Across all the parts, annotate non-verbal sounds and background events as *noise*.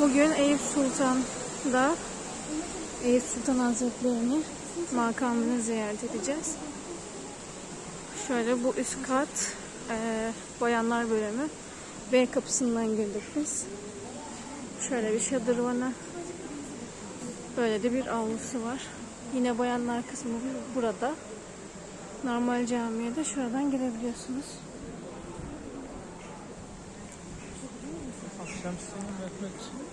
Bugün Eyüp Sultan'da Eyüp Sultan Hazretleri'ni makamını ziyaret edeceğiz. Şöyle bu üst kat eee, bayanlar bölümü. B kapısından girdik biz. Şöyle bir şadırvanı. Böyle de bir avlusu var. Yine bayanlar kısmı bu- burada. Normal camiye de şuradan girebiliyorsunuz.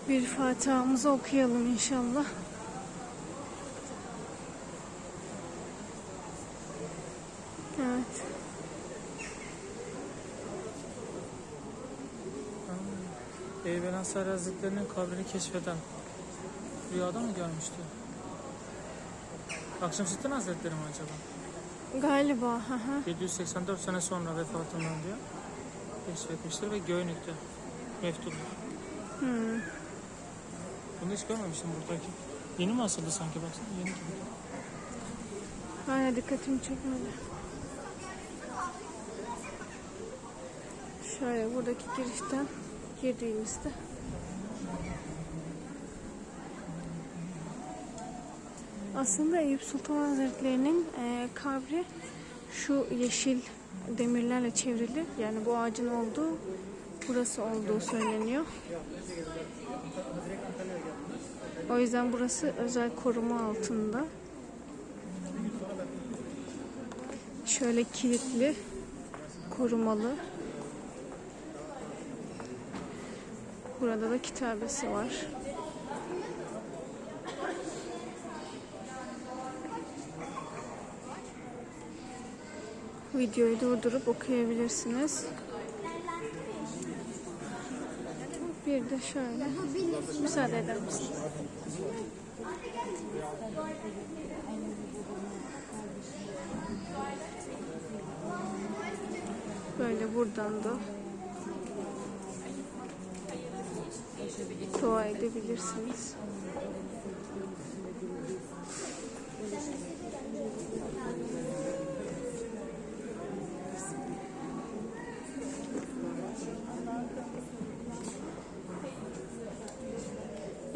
Bir Fatiha'mızı okuyalım inşallah. Evet. Eyüp Ensari Hazretleri'nin kabrini keşfeden rüyada mı görmüştü? Akşemseddin Hazretleri mi acaba? Galiba. hı hı. 784 sene sonra vefatından diyor. Keşfetmiştir ve Göynük'te. Meftun. Hmm. Bunu hiç görmemiştim buradaki. Yeni mi asıldı sanki baksana yeni gibi. Hala dikkatimi çekmedi. Şöyle buradaki girişten girdiğimizde aslında Eyüp Sultan Hazretleri'nin e, kabri şu yeşil demirlerle çevrili yani bu ağacın olduğu burası olduğu söyleniyor. O yüzden burası özel koruma altında. Şöyle kilitli, korumalı. Burada da kitabesi var. Videoyu durdurup okuyabilirsiniz. Bir de şöyle. Müsaade eder misiniz? Böyle buradan da dua edebilirsiniz.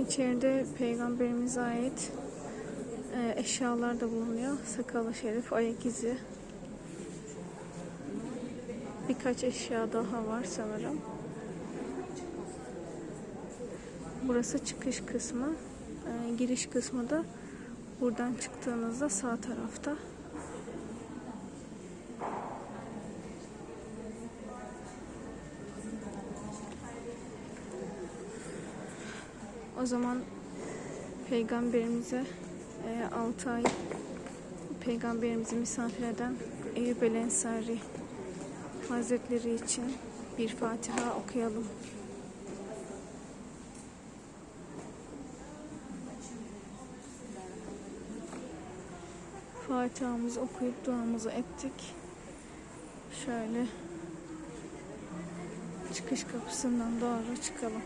İçeride peygamberimize ait e, eşyalar da bulunuyor. Sakalı şerif, ayak izi, Birkaç eşya daha var sanırım. Burası çıkış kısmı. Ee, giriş kısmı da buradan çıktığınızda sağ tarafta. O zaman peygamberimize 6 ay peygamberimizi misafir eden Eyüp el Ensari Hazretleri için bir Fatiha okuyalım. Fatiha'mızı okuyup duamızı ettik. Şöyle çıkış kapısından doğru çıkalım.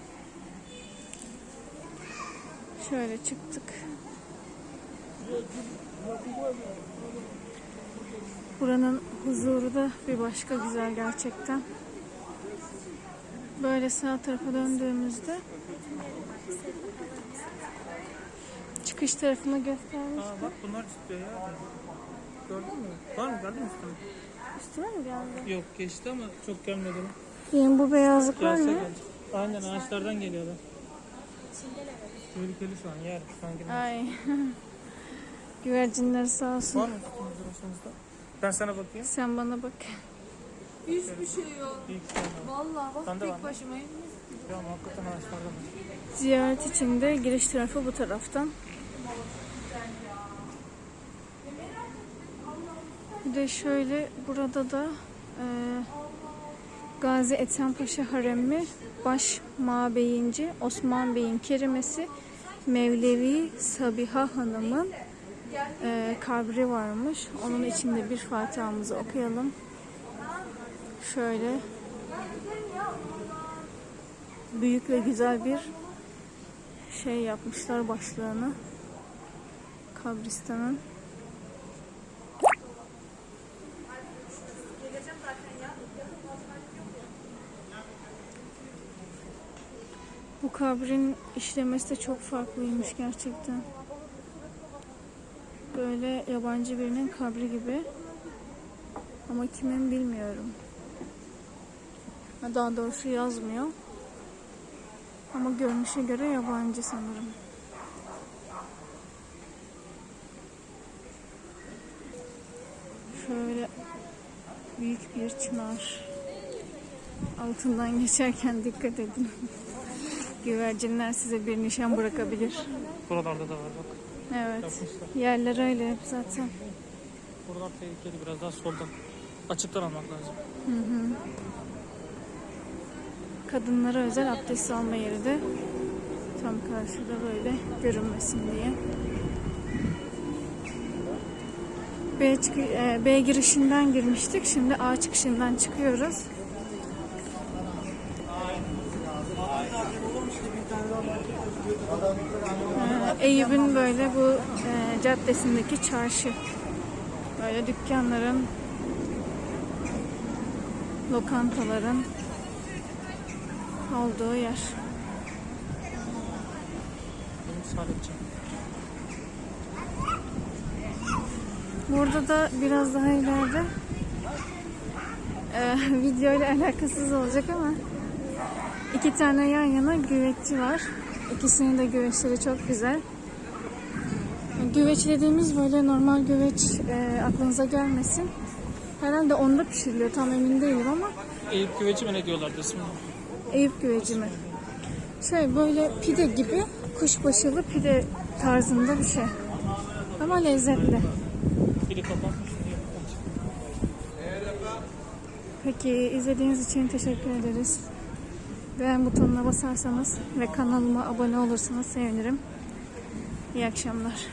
Şöyle çıktık. Buranın huzuru da bir başka güzel gerçekten. Böyle sağ tarafa döndüğümüzde çıkış tarafını göstermiştim. Aa bak bunlar tutuyor ya. Gördün mü? Var mı? Gördün mü üstüne? Üstüne mi geldi? Yok geçti ama çok gelmedi. Benim bu beyazlıklar geldi. Aynen ağaçlardan geliyorlar. Tehlikeli şu an yer. Şu an girmez. Ay. *laughs* Güvercinler sağ olsun. Var mı tutunuz arasınızda? Ben sana bakayım. Sen bana bak. Hiçbir şey yok. Var. Vallahi bak Sende tek başımayım. Ya hakikaten ağaçlarda var. Ziyaret için de giriş tarafı bu taraftan. Bir de şöyle burada da e, Gazi Ethem Haremi baş mabeyinci Osman Bey'in kerimesi Mevlevi Sabiha Hanım'ın e, kabri varmış. Onun içinde bir Fatiha'mızı okuyalım. Şöyle büyük ve güzel bir şey yapmışlar başlığını kabristanın. Bu kabrin işlemesi de çok farklıymış gerçekten. Böyle yabancı birinin kabri gibi. Ama kimin bilmiyorum. Ha, Daha doğrusu yazmıyor. Ama görünüşe göre yabancı sanırım. Şöyle büyük bir çınar. Altından geçerken dikkat edin. *laughs* Güvercinler size bir nişan bırakabilir. Buralarda da var bak. Evet. Yapmışlar. Yerler öyle hep zaten. Buralar tehlikeli biraz daha soldan. Açıktan almak lazım. Kadınlara özel abdest alma yeri de tam karşıda böyle görünmesin diye. B, çıkı- e, B girişinden girmiştik. Şimdi A çıkışından çıkıyoruz. Eyüp'ün böyle bu e, caddesindeki çarşı. Böyle dükkanların, lokantaların olduğu yer. Burada da biraz daha ileride e, *laughs* video ile alakasız olacak ama iki tane yan yana güveççi var. İkisinin de güveçleri çok güzel. Güveç dediğimiz böyle normal güveç e, aklınıza gelmesin. Herhalde onda pişiriliyor tam emin değilim ama Eyüp güveci mi ne diyorlardı ismini? Eyüp güveci mi? Şey böyle pide gibi kuşbaşılı pide tarzında bir şey. Ama lezzetli. Biri kapatmış. Peki izlediğiniz için teşekkür ederiz. Beğen butonuna basarsanız ve kanalıma abone olursanız sevinirim. İyi akşamlar.